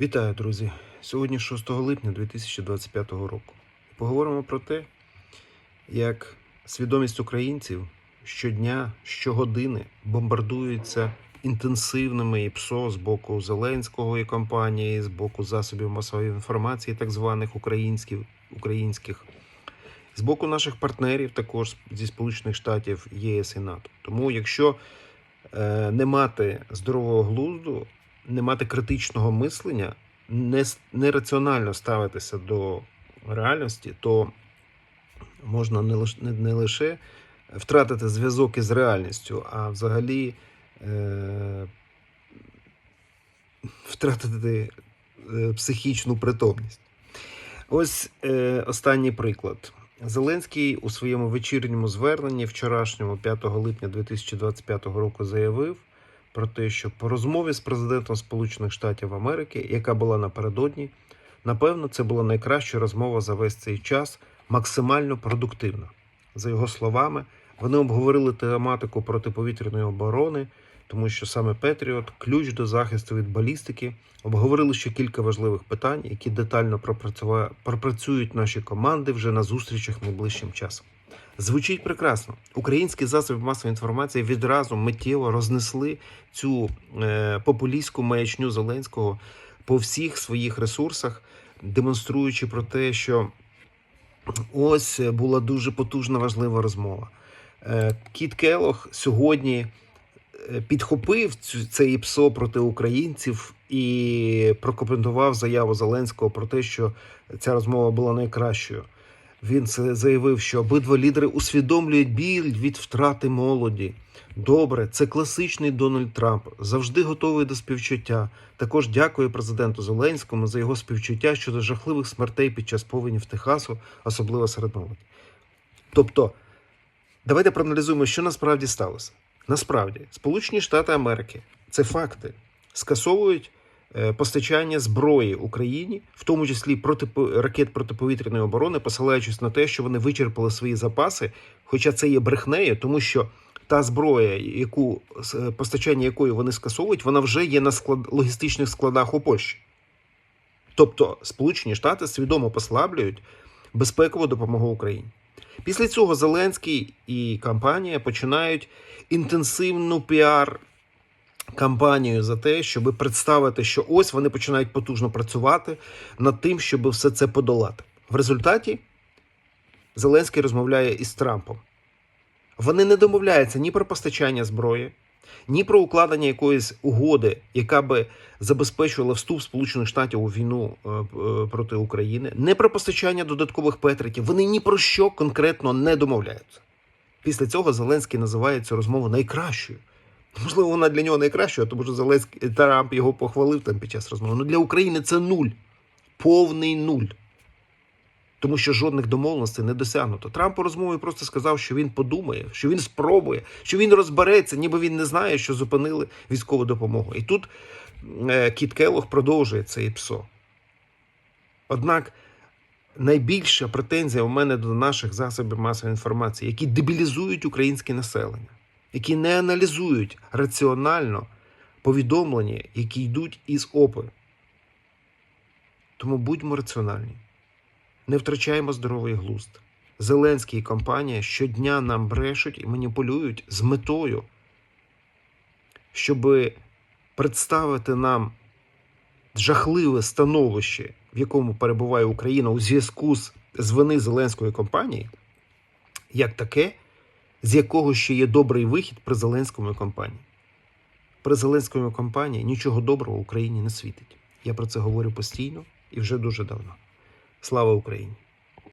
Вітаю, друзі! Сьогодні 6 липня 2025 року. Поговоримо про те, як свідомість українців щодня, щогодини бомбардується інтенсивними і ПСО з боку Зеленського і компанії, з боку засобів масової інформації, так званих українських, українських, з боку наших партнерів, також зі Сполучених Штатів, ЄС і НАТО. Тому, якщо е, не мати здорового глузду, не мати критичного мислення, не, нераціонально ставитися до реальності, то можна не лише, не лише втратити зв'язок із реальністю, а взагалі е, втратити е, психічну притомність. Ось е, останній приклад. Зеленський у своєму вечірньому зверненні вчорашньому, 5 липня 2025 року, заявив про те, що по розмові з президентом Сполучених Штатів Америки, яка була напередодні, напевно, це була найкраща розмова за весь цей час, максимально продуктивна. За його словами, вони обговорили тематику протиповітряної оборони, тому що саме Петріот ключ до захисту від балістики. Обговорили ще кілька важливих питань, які детально пропрацюють наші команди вже на зустрічах найближчим часом. Звучить прекрасно. Українські засоби масової інформації відразу миттєво рознесли цю е, популістську маячню Зеленського по всіх своїх ресурсах, демонструючи про те, що ось була дуже потужна важлива розмова. Е, Кіт Келох сьогодні підхопив цю, цей ПСО проти українців і прокоментував заяву Зеленського про те, що ця розмова була найкращою. Він заявив, що обидва лідери усвідомлюють біль від втрати молоді. Добре, це класичний Дональд Трамп, завжди готовий до співчуття. Також дякую президенту Зеленському за його співчуття щодо жахливих смертей під час повенів Техасу, особливо серед молоді. Тобто, давайте проаналізуємо, що насправді сталося. Насправді, Сполучені Штати Америки це факти скасовують е, постачання зброї Україні, в тому числі проти ракет протиповітряної оборони, посилаючись на те, що вони вичерпали свої запаси. Хоча це є брехнею, тому що та зброя, яку е, постачання якої вони скасовують, вона вже є на склад логістичних складах у Польщі. Тобто Сполучені Штати свідомо послаблюють безпекову допомогу Україні. Після цього Зеленський і компанія починають інтенсивну піар кампанію за те, щоб представити, що ось вони починають потужно працювати над тим, щоб все це подолати. В результаті Зеленський розмовляє із Трампом. Вони не домовляються ні про постачання зброї, ні про укладення якоїсь угоди, яка би забезпечувала вступ Сполучених Штатів у війну е, е, проти України, не про постачання додаткових петриків. Вони ні про що конкретно не домовляються. Після цього Зеленський називає цю розмову найкращою. Можливо, вона для нього найкраща, тому що Зеленський Трамп його похвалив там під час розмови. Ну для України це нуль, повний нуль. Тому що жодних домовленостей не досягнуто. Трамп у розмові просто сказав, що він подумає, що він спробує, що він розбереться, ніби він не знає, що зупинили військову допомогу. І тут е, Кіт Келлог продовжує цей ПСО. Однак найбільша претензія у мене до наших засобів масової інформації, які дебілізують українське населення, які не аналізують раціонально повідомлення, які йдуть із ОПи. Тому будьмо раціональні. Не втрачаємо здоровий глузд. Зеленський і компанія щодня нам брешуть і маніпулюють з метою, щоб представити нам жахливе становище, в якому перебуває Україна у зв'язку з, вини Зеленської компанії, як таке, з якого ще є добрий вихід при Зеленському компанії. При Зеленському компанії нічого доброго Україні не світить. Я про це говорю постійно і вже дуже давно. Слава Україні!